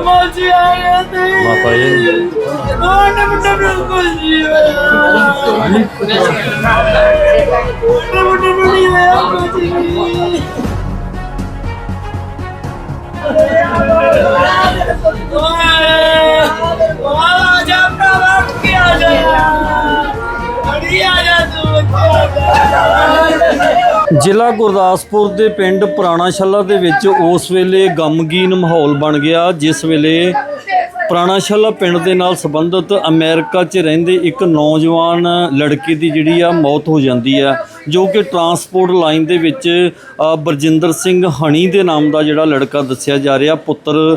ਮਾਜੀ ਆ ਤੇ ਮਾਤਾ ਜੀ ਉਹ ਨਾ ਮੁੰਡਾ ਨੂੰ ਕੁਝ ਨਹੀਂ ਹੋਇਆ ਉਹ ਮੁੰਡਾ ਨੂੰ ਨਹੀਂ ਜਾ ਭਰਾਵਾ ਕੀ ਆ ਜਾ ਅੜੀ ਆ ਜਾ ਤੂੰ ਇੱਥੇ ਆ ਜਾ ਜ਼ਿਲ੍ਹਾ ਗੁਰਦਾਸਪੁਰ ਦੇ ਪਿੰਡ ਪੁਰਾਣਾ ਛੱਲਾ ਦੇ ਵਿੱਚ ਉਸ ਵੇਲੇ ਗਮਗੀਨ ਮਾਹੌਲ ਬਣ ਗਿਆ, ਜਿਸ ਵੇਲੇ ਪੁਰਾਣਾ ਛੱਲਾ ਪਿੰਡ ਦੇ ਨਾਲ ਸੰਬੰਧਿਤ ਅਮਰੀਕਾ 'ਚ ਰਹਿੰਦੇ ਇੱਕ ਨੌਜਵਾਨ ਲੜਕੇ ਦੀ ਜਿਹੜੀ ਆ ਮੌਤ ਹੋ ਜਾਂਦੀ ਆ, ਜੋ ਕਿ ਟਰਾਂਸਪੋਰਟ ਲਾਈਨ ਦੇ ਵਿੱਚ ਬਰਜਿੰਦਰ ਸਿੰਘ ਹਣੀ ਦੇ ਨਾਮ ਦਾ ਜਿਹੜਾ ਲੜਕਾ ਦੱਸਿਆ ਜਾ ਰਿਹਾ, ਪੁੱਤਰ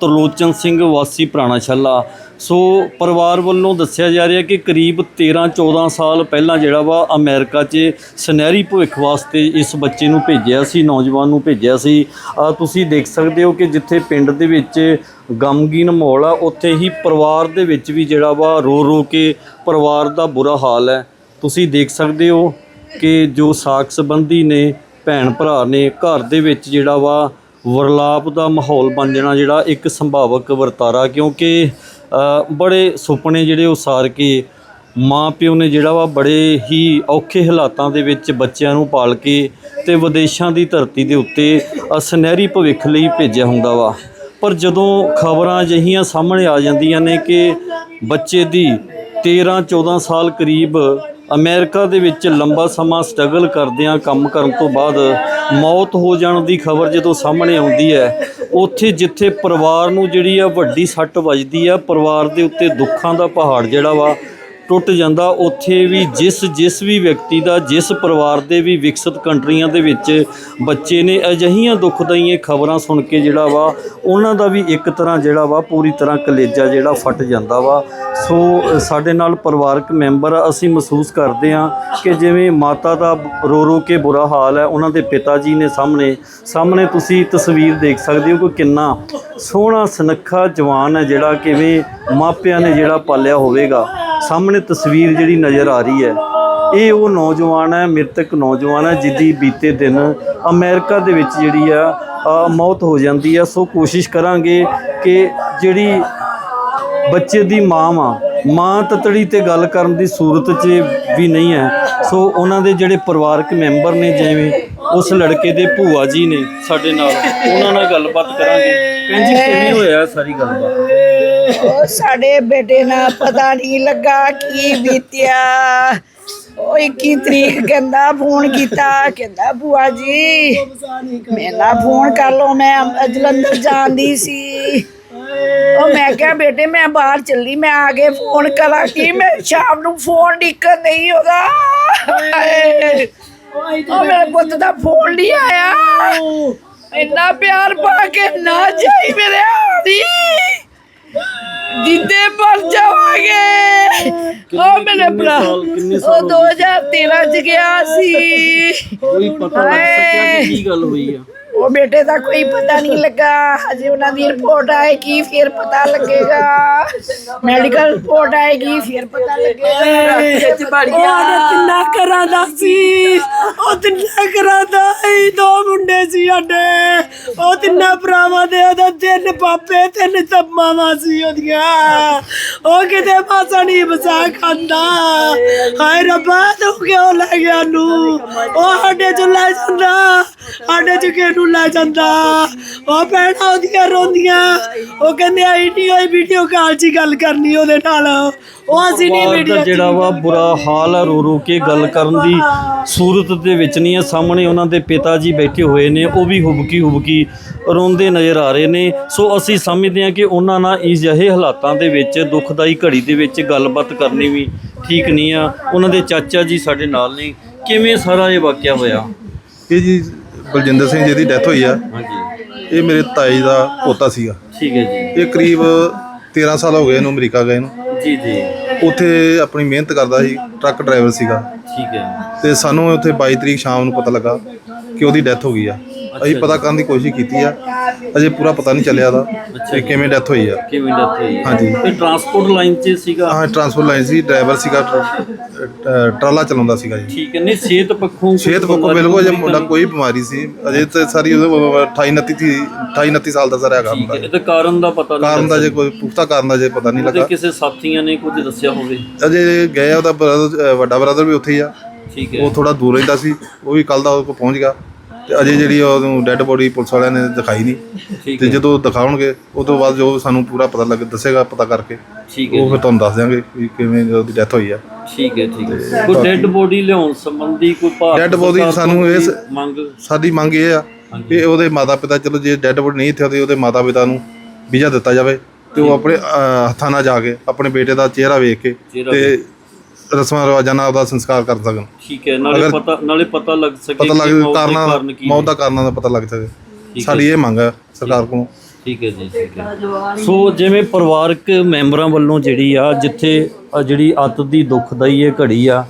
ਤਰਲੋਚਨ ਸਿੰਘ ਵਾਸੀ ਪੁਰਾਣਾ ਛੱਲਾ ਸੋ ਪਰਿਵਾਰ ਵੱਲੋਂ ਦੱਸਿਆ ਜਾ ਰਿਹਾ ਕਿ ਕਰੀਬ 13 14 ਸਾਲ ਪਹਿਲਾਂ ਜਿਹੜਾ ਵਾ ਅਮਰੀਕਾ 'ਚ ਸੁਨਹਿਰੀ ਭਵਿੱਖ ਵਾਸਤੇ ਇਸ ਬੱਚੇ ਨੂੰ ਭੇਜਿਆ ਸੀ ਨੌਜਵਾਨ ਨੂੰ ਭੇਜਿਆ ਸੀ। ਅ, ਤੁਸੀਂ ਦੇਖ ਸਕਦੇ ਹੋ ਕਿ ਜਿੱਥੇ ਪਿੰਡ ਦੇ ਵਿੱਚ ਗਮਗੀਨ ਮਾਹੌਲ ਆ ਉੱਥੇ ਹੀ ਪਰਿਵਾਰ ਦੇ ਵਿੱਚ ਵੀ ਜਿਹੜਾ ਵਾ ਰੋ ਰੋ ਕੇ ਪਰਿਵਾਰ ਦਾ ਬੁਰਾ ਹਾਲ ਹੈ। ਤੁਸੀਂ ਦੇਖ ਸਕਦੇ ਹੋ ਕਿ ਜੋ ਸਾਕ ਸੰਬੰਧੀ ਨੇ ਭੈਣ ਭਰਾ ਨੇ ਘਰ ਦੇ ਵਿੱਚ ਜਿਹੜਾ ਵਾ ਵਰਲਾਪ ਦਾ ਮਾਹੌਲ ਬਣ ਜਾਣਾ ਜਿਹੜਾ ਇੱਕ ਸੰਭਾਵਕ ਵਰਤਾਰਾ ਕਿਉਂਕਿ ਬੜੇ ਸੁਪਨੇ ਜਿਹੜੇ ਉਸਾਰ ਕੇ ਮਾਂ ਪਿਓ ਨੇ ਜਿਹੜਾ ਵਾ ਬੜੇ ਹੀ ਔਖੇ ਹਾਲਾਤਾਂ ਦੇ ਵਿੱਚ ਬੱਚਿਆਂ ਨੂੰ ਪਾਲ ਕੇ ਤੇ ਵਿਦੇਸ਼ਾਂ ਦੀ ਧਰਤੀ ਦੇ ਉੱਤੇ ਸੁਨਹਿਰੀ ਭਵਿੱਖ ਲਈ ਭੇਜਿਆ ਹੁੰਦਾ ਵਾ। ਪਰ ਜਦੋਂ ਖਬਰਾਂ ਅਜਿਹੀਆਂ ਸਾਹਮਣੇ ਆ ਜਾਂਦੀਆਂ ਨੇ ਕਿ ਬੱਚੇ ਦੀ 13 14 ਸਾਲ ਕਰੀਬ ਅਮਰੀਕਾ ਦੇ ਵਿੱਚ ਲੰਬਾ ਸਮਾਂ ਸਟਰਗਲ ਕਰਦਿਆਂ ਕੰਮ ਕਰਨ ਤੋਂ ਬਾਅਦ ਮੌਤ ਹੋ ਜਾਣ ਦੀ ਖਬਰ ਜਦੋਂ ਸਾਹਮਣੇ ਆਉਂਦੀ ਹੈ, ਉੱਥੇ ਜਿੱਥੇ ਪਰਿਵਾਰ ਨੂੰ ਜਿਹੜੀ ਆ ਵੱਡੀ ਸੱਟ ਵੱਜਦੀ ਆ, ਪਰਿਵਾਰ ਦੇ ਉੱਤੇ ਦੁੱਖਾਂ ਦਾ ਪਹਾੜ ਜਿਹੜਾ ਵਾ ਟੁੱਟ ਜਾਂਦਾ, ਉੱਥੇ ਵੀ ਜਿਸ ਜਿਸ ਵੀ ਵਿਅਕਤੀ ਦਾ, ਜਿਸ ਪਰਿਵਾਰ ਦੇ ਵੀ ਵਿਕਸਿਤ ਕੰਟਰੀਆਂ ਦੇ ਵਿੱਚ ਬੱਚੇ ਨੇ ਅਜਿਹੀਆਂ ਦੁਖਦਾਈਆਂ ਖਬਰਾਂ ਸੁਣ ਕੇ ਜਿਹੜਾ ਵਾ, ਉਹਨਾਂ ਦਾ ਵੀ ਇੱਕ ਤਰ੍ਹਾਂ ਜਿਹੜਾ ਵਾ, ਪੂਰੀ ਤਰ੍ਹਾਂ ਕਲੇਜਾ ਜਿਹੜਾ ਫਟ ਜਾਂਦਾ ਵਾ। ਸੋ, ਸਾਡੇ ਨਾਲ ਪਰਿਵਾਰਕ ਮੈਂਬਰ ਅਸੀਂ ਮਹਿਸੂਸ ਕਰਦੇ ਹਾਂ ਕਿ ਜਿਵੇਂ ਮਾਤਾ ਦਾ ਰੋ ਰੋ ਕੇ ਬੁਰਾ ਹਾਲ ਹੈ, ਉਹਨਾਂ ਦੇ ਪਿਤਾ ਜੀ ਨੇ ਸਾਹਮਣੇ ਸਾਹਮਣੇ ਤੁਸੀਂ ਤਸਵੀਰ ਦੇਖ ਸਕਦੇ ਹੋ ਕਿ ਕਿੰਨਾ ਸੋਹਣਾ ਸੁਨੱਖਾ ਜਵਾਨ ਹੈ ਜਿਹੜਾ ਕਿਵੇਂ ਮਾਪਿਆਂ ਨੇ ਜਿਹੜਾ ਪਾਲਿਆ ਹੋਵੇਗਾ। ਸਾਹਮਣੇ ਤਸਵੀਰ ਜਿਹੜੀ ਨਜ਼ਰ ਆ ਰਹੀ ਹੈ, ਇਹ ਉਹ ਨੌਜਵਾਨ ਹੈ, ਮ੍ਰਿਤਕ ਨੌਜਵਾਨ ਹੈ ਜਿਹਦੀ ਬੀਤੇ ਦਿਨ ਅਮਰੀਕਾ ਦੇ ਵਿੱਚ ਜਿਹੜੀ ਆ ਮੌਤ ਹੋ ਜਾਂਦੀ ਆ ਸੋ ਕੋਸ਼ਿਸ਼ ਕਰਾਂਗੇ ਕਿ ਜਿਹੜੀ ਬੱਚੇ ਦੀ ਮਾਂ ਵਾ, ਮਾਂ ਤਤੜੀ ਤੇ ਗੱਲ ਕਰਨ ਦੀ ਸੂਰਤ 'ਚ ਵੀ ਨਹੀਂ ਹੈ। ਸੋ ਉਹਨਾਂ ਦੇ ਜਿਹੜੇ ਪਰਿਵਾਰਕ ਮੈਂਬਰ ਨੇ, ਜਿਵੇਂ ਉਸ ਲੜਕੇ ਦੇ ਭੂਆ ਜੀ ਨੇ ਸਾਡੇ ਨਾਲ, ਉਹਨਾਂ ਨਾਲ ਗੱਲਬਾਤ ਕਰਾਂਗੇ। ਭੈਣ ਕਿਵੇਂ ਹੋਇਆ ਸਾਰੀ ਗੱਲਬਾਤ? ਉਹ ਸਾਡੇ ਬੇਟੇ ਨਾਲ ਪਤਾ ਨਹੀਂ ਲੱਗਾ ਕੀ ਬੀਤਿਆ। ਉਹ 21 ਤਰੀਕ ਕਹਿੰਦਾ ਫੋਨ ਕੀਤਾ, ਕਹਿੰਦਾ ਭੂਆ ਜੀ ਮੇਰਾ ਫੋਨ ਕਰ ਲਓ, ਮੈਂ ਜਲੰਧਰ ਜਾਂਦੀ ਸੀ। ਉਹ ਮੈਂ ਕਿਹਾ ਬੇਟੇ ਮੈਂ ਬਾਹਰ ਚੱਲੀ, ਮੈਂ ਆ ਕੇ ਫੋਨ ਕਰਾਂਗੀ ਮੈਂ ਸ਼ਾਮ ਨੂੰ ਫੋਨ ਨਿਕਲ ਨਹੀਂ ਹੋਗਾ। ਉਹ ਮੇਰੇ ਪੁੱਤ ਦਾ ਫੋਨ ਨਹੀਂ ਆਇਆ। ਇੰਨਾ ਪਿਆਰ ਪਾ ਕੇ ਨਾ ਜਾਈ ਮੇਰੇ ਹਾਲੀ ਜਿੱਦੇ ਪਰ ਜਾਵਾਂਗੇ। ਉਹ ਮੇਰੇ ਭਰਾ ਕਿੰਨੇ ਉਹ ਸਾਲ ਹੋ 2013 ਚ ਗਿਆ ਸੀ। ਕੋਈ ਪਤਾ ਲੱਗ ਸਕਿਆ ਕਿ ਕੀ ਗੱਲ ਹੋਈ ਆ? ਉਹ ਬੇਟੇ ਦਾ ਕੋਈ ਪਤਾ ਨਹੀਂ ਲੱਗਾ। ਹਜੇ ਉਹਨਾਂ ਦੀ ਰਿਪੋਰਟ ਆਏਗੀ ਫਿਰ ਪਤਾ ਲੱਗੇਗਾ। ਮੈਡੀਕਲ ਰਿਪੋਰਟ ਆਏਗੀ ਫਿਰ ਪਤਾ ਲੱਗੇਗਾ। ਵਿੱਚ ਤਿੰਨਾ ਘਰਾਂ ਦਾ ਸੀ। ਉਹ ਤਿੰਨਾ ਘਰਾਂ ਦਾ ਹੀ ਦੋ ਮੁੰਡੇ ਸੀ ਸਾਡੇ। ਉਹ ਤਿੰਨਾਂ ਭਰਾਵਾਂ ਦੇ ਉਹਦੇ ਤਿੰਨ ਪਾਪੇ ਤਿੰਨ ਤੰਮਾਵਾਂ ਸੀ ਉਹਦੀਆਂ। ਉਹ ਕਿਤੇ ਪਾਸਾ ਨਹੀਂ ਬਸਾ ਖਾਂਦਾ। ਹਾਏ ਰੱਬਾ, ਤੂੰ ਕਿਉਂ ਲੈ ਗਿਆ ਨੂੰ? ਉਹ ਸਾਡੇ ਚ ਜਾਂਦਾ। ਸਾਡੇ ਚ ਕਿਹਨੂੰ ਲੈ ਜਾਂਦਾ? ਉਹ ਭੈਣਾਂ ਉਹਦੀਆਂ ਰੋਂਦੀਆਂ। ਉਹ ਕਹਿੰਦੇ ਆਈ ਨਹੀਂ ਹੋਈ ਵੀਡੀਓ ਕਾਲ 'ਚ ਹੀ ਗੱਲ ਕਰਨੀ ਉਹਦੇ ਨਾਲ। ਉਹ ਅਸੀਂ ਨਹੀਂ ਪਰਿਵਾਰ ਵੀਡੀਓ ਦਾ ਜਿਹੜਾ ਵਾ ਬੁਰਾ ਹਾਲ ਆ ਰੋ ਰੋ ਕੇ ਗੱਲ ਕਰਨ ਦੀ ਸੂਰਤ ਦੇ ਵਿੱਚ ਨਹੀਂ ਆ। ਸਾਹਮਣੇ ਉਹਨਾਂ ਦੇ ਪਿਤਾ ਜੀ ਬੈਠੇ ਹੋਏ ਨੇ ਉਹ ਵੀ ਹੁਬਕੀ ਹੁਬਕੀ ਰੋਂਦੇ ਨਜ਼ਰ ਆ ਰਹੇ ਨੇ। ਸੋ ਅਸੀਂ ਸਮਝਦੇ ਹਾਂ ਕਿ ਉਹਨਾਂ ਨਾਲ ਇਸ ਜਿਹੇ ਹਾਲਾਤਾਂ ਦੇ ਵਿੱਚ ਦੁਖਦਾਈ ਘੜੀ ਦੇ ਵਿੱਚ ਗੱਲਬਾਤ ਕਰਨੀ ਵੀ ਠੀਕ ਨਹੀਂ ਆ। ਉਹਨਾਂ ਦੇ ਚਾਚਾ ਜੀ ਸਾਡੇ ਨਾਲ ਨੇ। ਕਿਵੇਂ ਸਾਰਾ ਇਹ ਵਾਕਿਆ ਹੋਇਆ? ਇਹ ਜੀ ਬਲਜਿੰਦਰ ਸਿੰਘ ਜੀ ਦੀ ਡੈਥ ਹੋਈ ਆ। ਹਾਂਜੀ। ਇਹ ਮੇਰੇ ਤਾਈ ਦਾ ਪੋਤਾ ਸੀਗਾ। ਠੀਕ ਹੈ ਜੀ। ਇਹ ਕਰੀਬ 13 ਸਾਲ ਹੋ ਗਏ ਇਹਨੂੰ ਅਮਰੀਕਾ ਗਏ ਨੂੰ। ਜੀ ਜੀ। ਉੱਥੇ ਆਪਣੀ ਮਿਹਨਤ ਕਰਦਾ ਸੀ ਟਰੱਕ ਡਰਾਈਵਰ ਸੀਗਾ। ਠੀਕ ਹੈ। ਤੇ ਸਾਨੂੰ ਉੱਥੇ 22 ਤਰੀਕ ਸ਼ਾਮ ਨੂੰ ਪਤਾ ਲੱਗਾ ਕਿ ਉਹਦੀ ਡੈਥ ਹੋ ਗਈ ਆ। ਅਸੀਂ ਪਤਾ ਕਰਨ ਦੀ ਕੋਸ਼ਿਸ਼ ਕੀਤੀ ਆ। ਅਜੇ ਪੂਰਾ ਪਤਾ ਨਹੀਂ ਚੱਲਿਆ ਦਾ ਕਿ ਕਿਵੇਂ ਡੈਥ ਹੋਈ ਆ। ਕਿਵੇਂ ਡੈਥ ਹੋਈ? ਹਾਂਜੀ। ਤੇ ਟਰਾਂਸਪੋਰਟ ਲਾਈਨ 'ਚ ਸੀਗਾ? ਹਾਂ ਟਰਾਂਸਪੋਰਟ ਲਾਈਨ ਸੀ। ਡਰਾਈਵਰ ਸੀਗਾ ਟਰ- ਟਰਾਲਾ ਚਲਾਉਂਦਾ ਸੀਗਾ ਜੀ। ਠੀਕ ਹੈ। ਨਹੀਂ ਸਿਹਤ ਪੱਖੋਂ ਸਿਹਤ ਪੱਖੋਂ ਬਿਲਕੁਲ ਅਜੇ ਮੁੰਡਾ ਕੋਈ ਬਿਮਾਰੀ ਸੀ। ਅਜੇ ਤੇ ਸਾਰੀ ਉਹਦੇ 28 29 ਸੀ 28 29 ਸਾਲ ਦਾ ਸਾਰਾ ਹੈਗਾ ਮੁੰਡਾ ਇਹਦੇ ਕਾਰਨ ਦਾ ਪਤਾ ਨਹੀਂ ਕਾਰਨ ਦਾ ਜੇ ਕੋਈ ਪੁਖਤਾ ਕਾਰਨ ਦਾ ਜੇ ਪਤਾ ਨਹੀਂ ਲੱਗਾ। ਕਿਸੇ ਸਾਥੀਆਂ ਨੇ ਕੁਝ ਦੱਸਿਆ ਹੋਵੇ? ਅਜੇ ਗਏ ਆ ਉਹਦਾ brother- ਵੱਡਾ ਬ੍ਰਦਰ ਵੀ ਉੱਥੇ ਹੀ ਆ। ਠੀਕ ਹੈ। ਉਹ ਥੋੜਾ ਦੂਰ ਰਹਿੰਦਾ ਸੀ। ਉਹ ਵੀ ਕੱਲ ਦਾ ਉਹ ਕੋਲ ਪਹੁੰਚ ਗਿਆ। ਤੇ ਅਜੇ ਜਿਹੜੀ ਉਹਨੂੰ ਡੈੱਡ ਬੋਡੀ ਪੁਲਿਸ ਵਾਲਿਆਂ ਨੇ ਦਿਖਾਈ ਨਹੀਂ। ਤੇ ਜਦੋਂ ਦਿਖਾਉਣਗੇ ਉਹ ਤੋਂ ਬਾਅਦ ਜੋ ਸਾਨੂੰ ਪੂਰਾ ਪਤਾ ਲੱਗ ਦੱਸੇਗਾ ਪਤਾ ਕਰਕੇ। ਠੀਕ ਹੈ ਉਹ ਫਿਰ ਤੁਹਾਨੂੰ ਦੱਸ ਦਿਆਂਗੇ ਵੀ ਕਿਵੇਂ ਉਹਦੀ ਡੈਥ ਹੋਈ ਆ। ਠੀਕ ਹੈ ਠੀਕ ਹੈ। ਕੋਈ ਡੈੱਡ ਬੋਡੀ ਲਿਆਉਣ ਸੰਬੰਧੀ ਕੋਈ ਭਾਰਤ ਸਰਕਾਰ ਤੋਂ ਸਾਨੂੰ ਇਸ- ਮੰਗ? ਸਾਡੀ ਮੰਗ ਇਹ ਆ ਕਿ ਉਹਦੇ ਮਾਤਾ ਪਿਤਾ ਚਲੋ ਜੇ ਡੈੱਡ ਬੋਡੀ ਨਹੀਂ ਇੱਥੇ ਤੇ ਉਹਦੇ ਮਾਤਾ ਪਿਤਾ ਨੂੰ ਵੀਜ਼ਾ ਦਿੱਤਾ ਜਾਵੇ ਤੇ ਉਹ ਆਪਣੇ ਹੱਥਾਂ ਨਾਲ ਜਾ ਕੇ ਆਪਣੇ ਬੇਟੇ ਦਾ ਚਿਹਰਾ ਵੇਖ ਕੇ ਤੇ ਰਸਮਾਂ ਰਿਵਾਜਾਂ ਨਾਲ ਉਹਦਾ ਸੰਸਕਾਰ ਕਰ ਸਕਣ ਠੀਕ ਹੈ ਨਾਲੇ ਅਗਰ- ਪਤਾ ਨਾਲੇ ਪਤਾ ਲੱਗ ਸਕੇ ਪਤਾ ਕਿ ਲੱਗ ਮੌਤ ਦੇ ਕਾਰਨਾਂ ਕਾਰਨ ਕੀ ਮੌਤ ਨੇ। ਦਾ ਕਾਰਨਾਂ ਦਾ ਪਤਾ ਲੱਗ ਸਕੇ ਹੈ। ਸਾਡੀ ਇਹ ਮੰਗ ਹੈ ਸਰਕਾਰ ਕੋਲੋਂ ਠੀਕ ਹੈ ਜੀ ਠੀਕ ਹੈ ਸੋ ਜਿਵੇਂ ਪਰਿਵਾਰਕ ਮੈਂਬਰਾਂ ਵੱਲੋਂ ਜਿਹੜੀ ਆ ਜਿੱਥੇ ਅ ਜਿਹੜੀ ਅੱਤ ਦੀ ਦੁਖਦਾਈ ਇਹ ਘੜੀ ਆ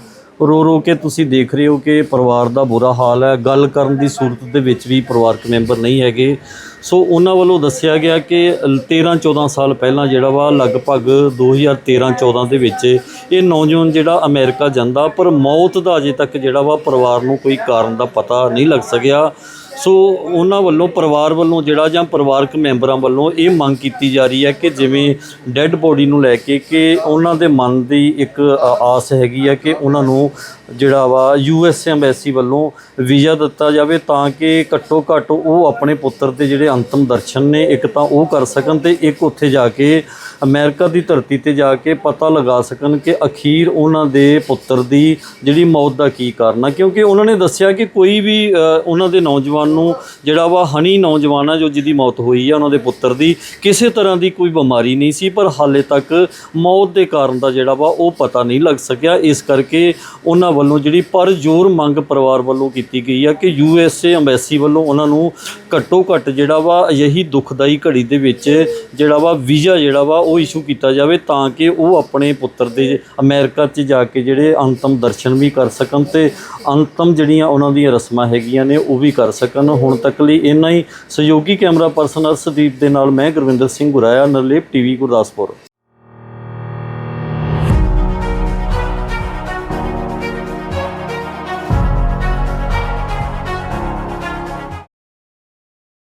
ਰੋ ਰੋ ਕੇ ਤੁਸੀਂ ਦੇਖ ਰਹੇ ਹੋ ਕਿ ਪਰਿਵਾਰ ਦਾ ਬੁਰਾ ਹਾਲ ਹੈ। ਗੱਲ ਕਰਨ ਦੀ ਸੂਰਤ ਦੇ ਵਿੱਚ ਵੀ ਪਰਿਵਾਰਕ ਮੈਂਬਰ ਨਹੀਂ ਹੈਗੇ। ਸੋ ਉਹਨਾਂ ਵੱਲੋਂ ਦੱਸਿਆ ਗਿਆ ਕਿ 13 14 ਸਾਲ ਪਹਿਲਾਂ ਜਿਹੜਾ ਵਾ, ਲਗਭਗ 2013 14 ਦੇ ਵਿੱਚ ਇਹ ਨੌਜਵਾਨ ਜਿਹੜਾ ਅਮਰੀਕਾ ਜਾਂਦਾ, ਪਰ ਮੌਤ ਦਾ ਅਜੇ ਤੱਕ ਜਿਹੜਾ ਵਾ ਪਰਿਵਾਰ ਨੂੰ ਕੋਈ ਕਾਰਨ ਦਾ ਪਤਾ ਨਹੀਂ ਲੱਗ ਸਕਿਆ। ਸੋ ਉਹਨਾਂ ਵੱਲੋਂ ਪਰਿਵਾਰ ਵੱਲੋਂ ਜਿਹੜਾ ਜਾਂ ਪਰਿਵਾਰਕ ਮੈਂਬਰਾਂ ਵੱਲੋਂ ਇਹ ਮੰਗ ਕੀਤੀ ਜਾ ਰਹੀ ਹੈ ਕਿ ਜਿਵੇਂ ਡੈੱਡ ਬੋਡੀ ਨੂੰ ਲੈ ਕੇ ਕਿ ਉਹਨਾਂ ਦੇ ਮਨ ਦੀ ਇੱਕ ਆਸ ਹੈਗੀ ਹੈ ਕਿ ਉਹਨਾਂ ਨੂੰ ਜਿਹੜਾ ਵਾ ਯੂ ਐਸ ਐਮਬੈਸੀ ਵੱਲੋਂ ਵੀਜ਼ਾ ਦਿੱਤਾ ਜਾਵੇ ਤਾਂ ਕਿ ਘੱਟੋ ਘੱਟ ਉਹ ਆਪਣੇ ਪੁੱਤਰ ਦੇ ਜਿਹੜੇ ਅੰਤਮ ਦਰਸ਼ਨ ਨੇ ਇੱਕ ਤਾਂ ਉਹ ਕਰ ਸਕਣ ਤੇ ਇੱਕ ਉੱਥੇ ਜਾ ਕੇ ਅਮਰੀਕਾ ਦੀ ਧਰਤੀ ਤੇ ਜਾ ਕੇ ਪਤਾ ਲਗਾ ਸਕਣ ਕਿ ਅਖੀਰ ਉਹਨਾਂ ਦੇ ਪੁੱਤਰ ਦੀ ਜਿਹੜੀ ਮੌਤ ਦਾ ਕੀ ਕਾਰਨ ਆ। ਕਿਉਂਕਿ ਉਹਨਾਂ ਨੇ ਦੱਸਿਆ ਕਿ ਕੋਈ ਵੀ ਉਹਨਾਂ ਦੇ ਨੌਜਵਾਨ ਨੂੰ, ਜਿਹੜਾ ਵਾ ਹਨੀ ਨੌਜਵਾਨ ਆ ਜੋ ਜਿਹਦੀ ਮੌਤ ਹੋਈ ਆ, ਉਹਨਾਂ ਦੇ ਪੁੱਤਰ ਦੀ, ਕਿਸੇ ਤਰ੍ਹਾਂ ਦੀ ਕੋਈ ਬਿਮਾਰੀ ਨਹੀਂ ਸੀ, ਪਰ ਹਾਲੇ ਤੱਕ ਮੌਤ ਦੇ ਕਾਰਨ ਦਾ ਜਿਹੜਾ ਵਾ ਉਹ ਪਤਾ ਨਹੀਂ ਲੱਗ ਸਕਿਆ। ਇਸ ਕਰਕੇ ਉਹਨਾਂ ਵੱਲੋਂ ਜਿਹੜੀ ਪਰ ਜ਼ੋਰ ਮੰਗ ਪਰਿਵਾਰ ਵੱਲੋਂ ਕੀਤੀ ਗਈ ਆ ਕਿ ਯੂ ਐਸ ਏ ਅੰਬੈਸੀ ਵੱਲੋਂ ਉਹਨਾਂ ਨੂੰ ਘੱਟੋ ਘੱਟ ਜਿਹੜਾ ਵਾ ਅਜਿਹੀ ਦੁਖਦਾਈ ਘੜੀ ਦੇ ਵਿੱਚ ਜਿਹੜਾ ਵਾ ਵੀਜ਼ਾ ਜਿਹੜਾ ਵਾ ਉਹ ਇਸ਼ੂ ਕੀਤਾ ਜਾਵੇ, ਤਾਂ ਕਿ ਉਹ ਆਪਣੇ ਪੁੱਤਰ ਦੇ ਅਮਰੀਕਾ 'ਚ ਜਾ ਕੇ ਜਿਹੜੇ ਅੰਤਮ ਦਰਸ਼ਨ ਵੀ ਕਰ ਸਕਣ ਤੇ ਅੰਤਮ ਜਿਹੜੀਆਂ ਉਹਨਾਂ ਦੀਆਂ ਰਸਮਾਂ ਹੈਗੀਆਂ ਨੇ ਉਹ ਵੀ ਕਰ ਸਕਣ। ਸਕਣ ਹੁਣ ਤੱਕ ਲਈ ਇੰਨਾ ਹੀ। ਸਹਿਯੋਗੀ ਕੈਮਰਾ ਪਰਸਨ ਅਰਸ਼ਦੀਪ ਦੇ ਨਾਲ ਮੈਂ ਗੁਰਵਿੰਦਰ ਸਿੰਘ ਗੁਰਾਇਆ, ਨਰਲੇਪ ਟੀਵੀ, ਗੁਰਦਾਸਪੁਰ।